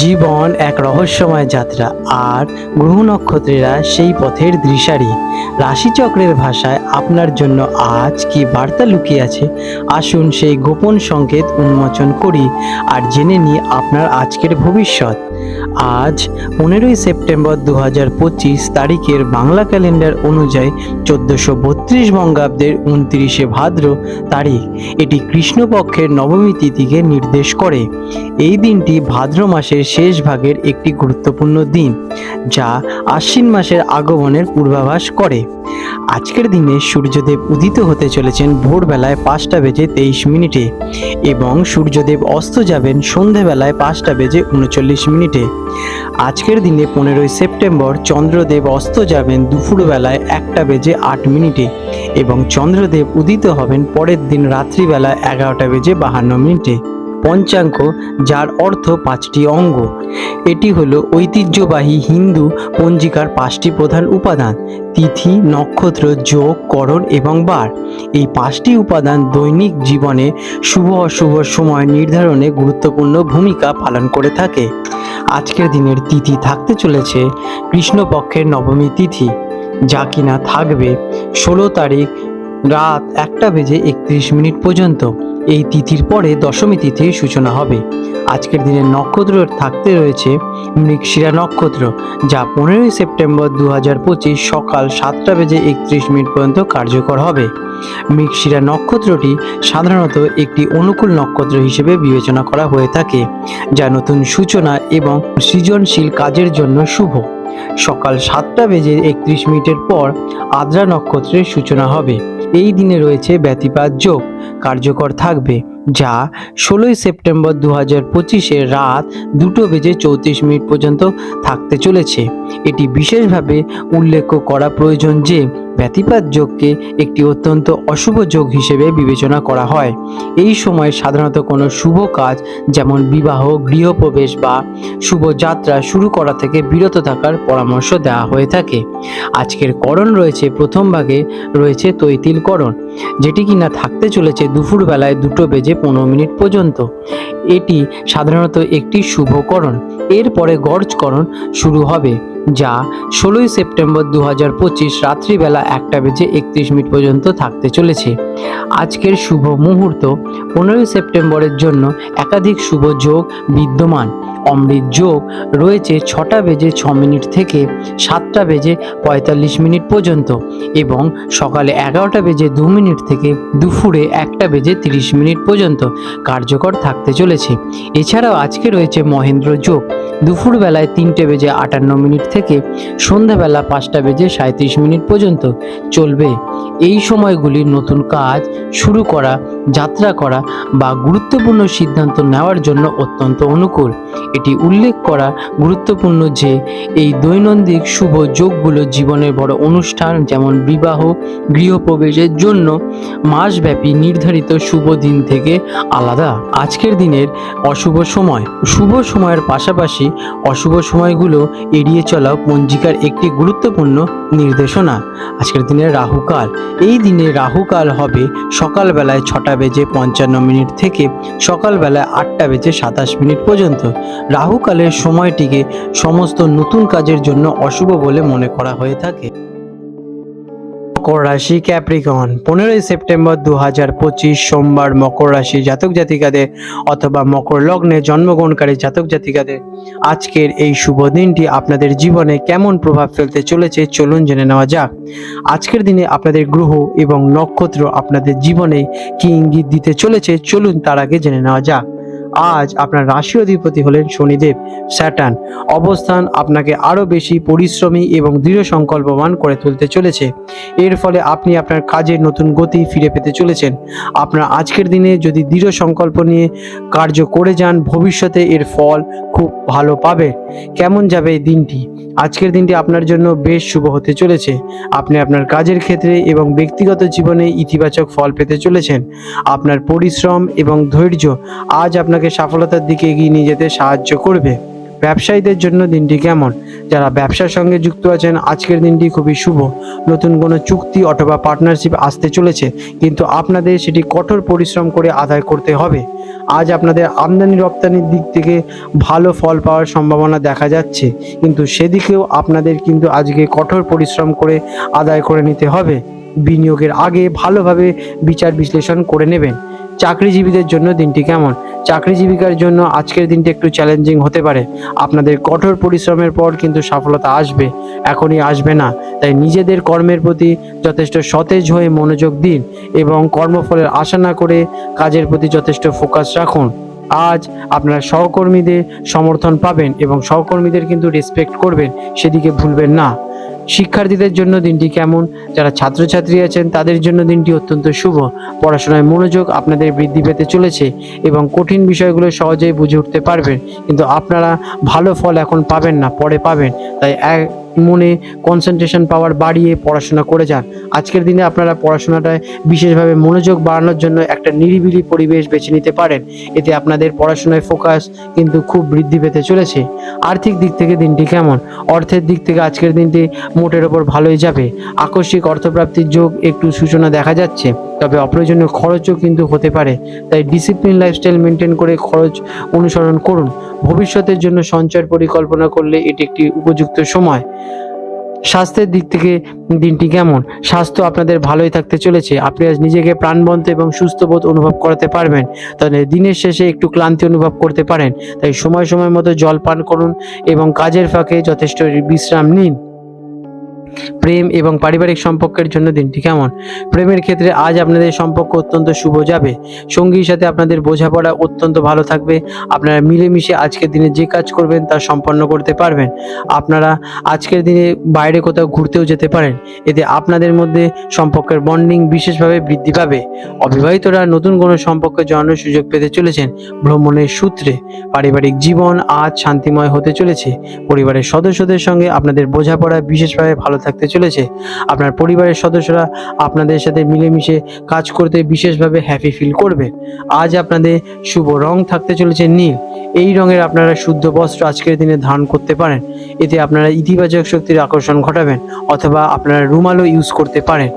জীবন এক রহস্যময় যাত্রা, আর গ্রহ নক্ষত্রেরা সেই পথের দৃশারি। রাশিচক্রের ভাষায় আপনার জন্য আজ কি বার্তা লুকিয়ে আছে? আসুন সেই গোপন সংকেত উন্মোচন করি, আর জেনে নিই আপনার আজকের ভবিষ্যৎ। আজ পনেরোই সেপ্টেম্বর দু হাজার পঁচিশ তারিখের বাংলা ক্যালেন্ডার অনুযায়ী চোদ্দোশো বত্রিশ বঙ্গাব্দের উনত্রিশে ভাদ্র তারিখ এটি কৃষ্ণপক্ষের নবমী তিথিকে নির্দেশ করে। এই দিনটি ভাদ্র মাসের শেষ ভাগের একটি গুরুত্বপূর্ণ দিন, যা আশ্বিন মাসের আগমনের পূর্বাভাস করে। আজকের দিনে সূর্যদেব উদিত হতে চলেছেন ভোরবেলায় পাঁচটা বেজে তেইশ মিনিটে এবং সূর্যদেব অস্ত যাবেন সন্ধেবেলায় পাঁচটা বেজে উনচল্লিশ মিনিটে। আজকের দিনে পনেরোই সেপ্টেম্বর চন্দ্রদেব অস্ত যাবেন দুপুরবেলায় একটা বেজে আট মিনিটে এবং চন্দ্রদেব উদিত হবেন পরের দিন রাত্রিবেলা এগারোটা বেজে বাহান্ন মিনিটে। পঞ্চাঙ্গ, যার অর্থ পাঁচটি অঙ্গ। এটি হলো ঐতিহ্যবাহী হিন্দু পঞ্জিকার পাঁচটি প্রধান উপাদান, তিথি, নক্ষত্র, যোগ, করণ এবং বার। এই পাঁচটি উপাদান দৈনিক জীবনে শুভ অশুভ সময় নির্ধারণে গুরুত্বপূর্ণ ভূমিকা পালন করে থাকে। আজকের দিনের তিথি থাকতে চলেছে কৃষ্ণপক্ষের নবমী তিথি, যা কিনা থাকবে ষোলো তারিখ রাত একটা বেজে একত্রিশ মিনিট পর্যন্ত। এই তিথির পরে দশমী তিথির সূচনা হবে। আজকের দিনের নক্ষত্র থাকতে রয়েছে মৃগশিরা নক্ষত্র, যা পনেরোই সেপ্টেম্বর দু হাজার পঁচিশ সকাল সাতটা বেজে একত্রিশ মিনিট পর্যন্ত কার্যকর হবে। মৃগশিরা নক্ষত্রটি সাধারণত একটি অনুকূল নক্ষত্র হিসেবে বিবেচনা করা হয়ে থাকে, যা নতুন সূচনা এবং সৃজনশীল কাজের জন্য শুভ। সকাল সাতটা বেজে একত্রিশ মিনিটের পর আদ্রা নক্ষত্রের সূচনা হবে। এই দিনে রয়েছে ব্যতিপাত যোগ। কার্যকর থাকবে যা ষোলোই সেপ্টেম্বর দু হাজার পঁচিশে রাত দুটো বেজে চৌত্রিশ মিনিট পর্যন্ত থাকতে চলেছে। এটি বিশেষভাবে উল্লেখ করা প্রয়োজন যে ব্যতিপাত যোগকে একটি অত্যন্ত অশুভ যোগ হিসেবে বিবেচনা করা হয়। এই সময় সাধারণত কোনো শুভ কাজ, যেমন বিবাহ, গৃহপ্রবেশ বা শুভ যাত্রা শুরু করা থেকে বিরত থাকার পরামর্শ দেওয়া হয়ে থাকে। আজকের করণ রয়েছে প্রথম ভাগে রয়েছে তৈতিল করণ যেটি কিনা থাকতে চলেছে দুপুর বেলায় দুটো বেজে পনেরো মিনিট পর্যন্ত। এটি সাধারণত একটি শুভকরণ এরপরে গর্জকরণ শুরু হবে। যা ষোলোই সেপ্টেম্বর দু হাজার পঁচিশ রাত্রিবেলা একটা বেজে একত্রিশ মিনিট পর্যন্ত থাকতে চলেছে। আজকের শুভ মুহূর্ত পনেরোই সেপ্টেম্বরের জন্য একাধিক শুভ যোগ বিদ্যমান। অমৃত যোগ রয়েছে ছটা বেজে ছ মিনিট থেকে সাতটা বেজে পঁয়তাল্লিশ মিনিট পর্যন্ত এবং সকালে এগারোটা বেজে দু মিনিট থেকে দুপুরে একটা বেজে তিরিশ মিনিট পর্যন্ত কার্যকর থাকতে চলেছে। এছাড়াও আজকে রয়েছে মহেন্দ্র যোগ। দুপুরবেলায় তিনটে বেজে আটান্ন মিনিট থেকে সন্ধ্যাবেলা পাঁচটা বেজে সাঁত্রিশ মিনিট পর্যন্ত চলবে এই সময়গুলি নতুন কাজ শুরু করা, যাত্রা করা বা গুরুত্বপূর্ণ সিদ্ধান্ত নেওয়ার জন্য অত্যন্ত অনুকূল। এটি উল্লেখ করা গুরুত্বপূর্ণ যে, এই দৈনন্দিন শুভ যোগগুলো জীবনের বড় অনুষ্ঠান যেমন বিবাহ, গৃহপ্রবেশের জন্য মাসব্যাপী নির্ধারিত শুভ দিন থেকে আলাদা। আজকের দিনের অশুভ সময়। শুভ সময়ের পাশাপাশি অশুভ সময়গুলো এড়িয়ে চলা পঞ্জিকার একটি গুরুত্বপূর্ণ নির্দেশনা। আজকের দিনের রাহুকাল এই দিনে রাহুকাল হবে সকালবেলায় ছটা বেজে পঞ্চান্ন মিনিট থেকে সকালবেলায় আটটা বেজে সাতাশ মিনিট পর্যন্ত। রাহুকালের সময়টিকে সমস্ত নতুন কাজের জন্য অশুভ বলে মনে করা হয়ে থাকে। মকর রাশি ক্যাপ্রিকন পনেরোই সেপ্টেম্বর দু হাজার পঁচিশ সোমবার মকর রাশি জাতক জাতিকাদের অথবা মকর লগ্নে জন্মগ্রহণকারী জাতক জাতিকাদের আজকের এই শুভ দিনটি আপনাদের জীবনে কেমন প্রভাব ফেলতে চলেছে চলুন জেনে নেওয়া যাক। আজকের দিনে আপনাদের গ্রহ এবং নক্ষত্র আপনাদের জীবনে কি ইঙ্গিত দিতে চলেছে চলুন তার আগে জেনে নেওয়া যাক। আজ আপনার রাশি অধিপতি হলেন শনিদেব, স্যাটার্ন। অবস্থান আপনাকে আরও বেশি পরিশ্রমী এবং দৃঢ় সংকল্পবান করে তুলতে চলেছে। এর ফলে আপনি আপনার কাজের নতুন গতি ফিরে পেতে চলেছেন। আপনার আজকের দিনে যদি দৃঢ় সংকল্প নিয়ে কার্য করে যান, ভবিষ্যতে এর ফল খুব ভালো পাবে। কেমন যাবে এই দিনটি? আজকের দিনটি আপনার জন্য বেশ শুভ হতে চলেছে। আপনি আপনার কাজের ক্ষেত্রে এবং ব্যক্তিগত জীবনে ইতিবাচক ফল পেতে চলেছেন। আপনার পরিশ্রম এবং ধৈর্য আজ আপনাকে সফলতার দিকে এগিয়ে নিয়ে যেতে সাহায্য করবে। ব্যবসায়ীদের জন্য দিনটি কেমন? যারা ব্যবসার সঙ্গে যুক্ত আছেন, আজকের দিনটি খুবই শুভ। নতুন কোনো চুক্তি অথবা পার্টনারশিপ আসতে চলেছে, কিন্তু আপনাদের সেটি কঠোর পরিশ্রম করে আদায় করতে হবে। আজ আপনাদের আমদানি রপ্তানির দিক থেকে ভালো ফল পাওয়ার সম্ভাবনা দেখা যাচ্ছে, কিন্তু সেদিকেও আপনাদের কিন্তু আজকে কঠোর পরিশ্রম করে আদায় করে নিতে হবে। বিনিয়োগের আগে ভালোভাবে বিচার বিশ্লেষণ করে নেবেন। চাকরিজীবীদের জন্য দিনটি কেমন? চাকরিজীবিকার জন্য আজকের দিনটি একটু চ্যালেঞ্জিং হতে পারে। আপনাদের কঠোর পরিশ্রমের পর কিন্তু সফলতা আসবে, এখনই আসবে না। তাই নিজেদের কর্মের প্রতি যথেষ্ট সতেজ হয়ে মনোযোগ দিন এবং কর্মফলের আশা না করে কাজের প্রতি যথেষ্ট ফোকাস রাখুন। আজ আপনারা সহকর্মীদের সমর্থন পাবেন এবং সহকর্মীদের কিন্তু রেসপেক্ট করবেন, সেদিকে ভুলবেন না। শিক্ষার্থীদের জন্য দিনটি কেমন? যারা ছাত্রছাত্রী আছেন, তাদের জন্য দিনটি অত্যন্ত শুভ। পড়াশোনায় মনোযোগ আপনাদের বৃদ্ধি পেতে চলেছে এবং কঠিন বিষয়গুলো সহজেই বুঝে উঠতে পারবেন। কিন্তু আপনারা ভালো ফল এখন পাবেন না, পরে পাবেন। তাই এক মনে কনসেন্ট্রেশন পাওয়ার বাড়িয়ে পড়াশোনা করে যান। আজকের দিনে আপনারা পড়াশোনাটায় বিশেষভাবে মনোযোগ বাড়ানোর জন্য একটা নিরিবিলি পরিবেশ বেছে নিতে পারেন। এতে আপনাদের পড়াশোনায় ফোকাস কিন্তু খুব বৃদ্ধি পেতে চলেছে। আর্থিক দিক থেকে দিনটি কেমন? অর্থের দিক থেকে আজকের দিনটি মোটের ওপর ভালোই যাবে। আকস্মিক অর্থপ্রাপ্তির যোগ একটু সূচনা দেখা যাচ্ছে। তবে অপ্রয়োজনীয় খরচও কিন্তু হতে পারে। তাই ডিসিপ্লিন লাইফস্টাইল মেনটেন করে খরচ অনুসরণ করুন। ভবিষ্যতের জন্য সঞ্চয়ের পরিকল্পনা করলে এটি একটি উপযুক্ত সময়। স্বাস্থ্যের দিক থেকে দিনটি কেমন? স্বাস্থ্য আপনাদের ভালোই থাকতে চলেছে। আপনি আজ নিজেকে প্রাণবন্ত এবং সুস্থ বোধ অনুভব করাতে পারবেন। তাহলে দিনের শেষে একটু ক্লান্তি অনুভব করতে পারেন। তাই সময় সময় মতো জল পান করুন এবং কাজের ফাঁকে যথেষ্ট বিশ্রাম নিন। প্রেম এবং পারিবারিক সম্পর্কের জন্য দিনটি কেমন? প্রেমের ক্ষেত্রে আজ আপনাদের সম্পর্ক অত্যন্ত শুভ যাবে। সঙ্গীর সাথে আপনাদের বোঝাপড়া অত্যন্ত ভালো থাকবে। আপনারা মিলেমিশে আজকের দিনে যে কাজ করবেন তা সম্পন্ন করতে পারবেন। আপনারা আজকের দিনে বাইরে কোথাও ঘুরতেও যেতে পারেন। এতে আপনাদের মধ্যে সম্পর্কের বন্ডিং বিশেষভাবে বৃদ্ধি পাবে। অবিবাহিতরা নতুন কোনো সম্পর্কে জড়ানোর সুযোগ পেতে চলেছেন ভ্রমণের সূত্রে। পারিবারিক জীবন আজ শান্তিময় হতে চলেছে। পরিবারের সদস্যদের সঙ্গে আপনাদের বোঝাপড়া বিশেষভাবে ভালো থাকতে চলেছে। আপনার পরিবারের সদস্যরা আপনাদের সাথে মিলেমিশে কাজ করতে বিশেষভাবে হ্যাপি ফিল করবে। আজ আপনাদের শুভ রং থাকতে চলেছে নীল। এই রঙের আপনারা শুদ্ধ বস্ত্র আজকের দিনে ধারণ করতে পারেন। এতে আপনারা ইতিবাচক শক্তির আকর্ষণ ঘটাবেন অথবা আপনারা রুমালও ইউজ করতে পারেন।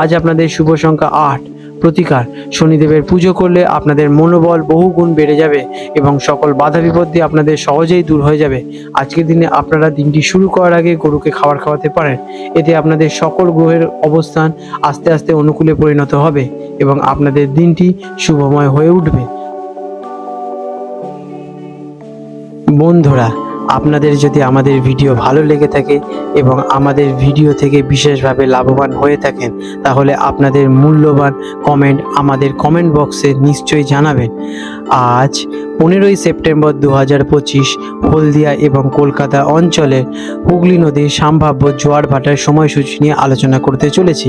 আজ আপনাদের শুভ সংখ্যা আট। প্রতিকার। শনিদেবের পুজো করলে আপনাদের মনোবল বহু গুণ বেড়ে যাবে এবং সকল বাধা বিপত্তি আপনাদের সহজেই দূর হয়ে যাবে। আজকের দিনে আপনারা দিনটি শুরু করার আগে গরুকে খাবার খাওয়াতে পারেন। এতে আপনাদের সকল গ্রহের অবস্থান আস্তে আস্তে অনুকূলে পরিণত হবে এবং আপনাদের দিনটি শুভময় হয়ে উঠবে। বন্ধুরা আপনাদের যদি আমাদের ভিডিও ভালো লেগে থাকে এবং আমাদের ভিডিও থেকে বিশেষভাবে লাভবান হয়ে থাকেন, তাহলে আপনাদের মূল্যবান কমেন্ট আমাদের কমেন্ট বক্সে নিশ্চয়ই জানাবেন। আজ পনেরোই সেপ্টেম্বর দু হাজার পঁচিশ হলদিয়া এবং কলকাতা অঞ্চলের হুগলি নদীর সম্ভাব্য জোয়ার ভাটার সময়সূচি নিয়ে আলোচনা করতে চলেছি।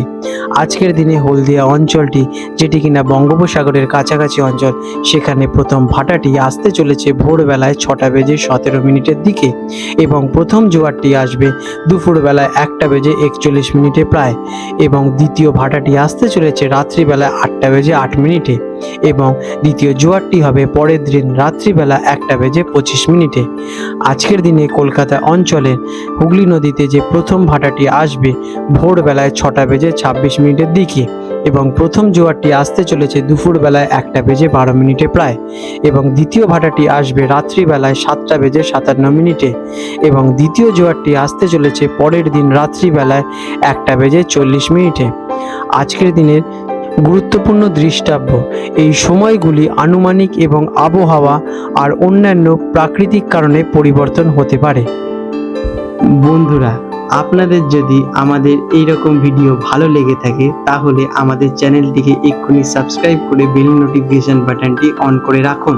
আজকের দিনে হলদিয়া অঞ্চলটি, যেটি কিনা বঙ্গোপসাগরের কাছাকাছি অঞ্চল, সেখানে প্রথম ভাটাটি আসতে চলেছে ভোরবেলায় ছটা বেজে সতেরো মিনিটের দিকে এবং প্রথম জোয়ারটি আসবে দুপুরবেলায় একটা বেজে একচল্লিশ মিনিটে প্রায় এবং দ্বিতীয় ভাটাটি আসতে চলেছে রাত্রিবেলায় আটটা বেজে আট মিনিটে। এবং দ্বিতীয় জোয়ারটি হবে পরের দিন রাত্রিবেলা একটা বেজে পঁচিশ মিনিটে। আজকের দিনে কলকাতা অঞ্চলের হুগলি নদীতে যে প্রথম ভাটাটি আসবে ভোরবেলায় ছটা বেজে ছাব্বিশ মিনিটের দিকে এবং প্রথম জোয়ারটি আসতে চলেছে দুপুরবেলায় একটা বেজে বারো মিনিটে প্রায় এবং দ্বিতীয় ভাটাটি আসবে রাত্রিবেলায় সাতটা বেজে সাতান্ন মিনিটে এবং দ্বিতীয় জোয়ারটি আসতে চলেছে পরের দিন রাত্রিবেলায় একটা বেজে চল্লিশ মিনিটে। আজকের দিনের গুরুত্বপূর্ণ দৃষ্টাব্য। এই সময়গুলি আনুমানিক এবং আবহাওয়া আর অন্যান্য প্রাকৃতিক কারণে পরিবর্তন হতে পারে। বন্ধুরা, আপনাদের যদি আমাদের এই রকম ভিডিও ভালো লেগে থাকে, তাহলে আমাদের চ্যানেলটিকে এক্ষুনি সাবস্ক্রাইব করে বেল নোটিফিকেশন বাটনটি অন করে রাখুন।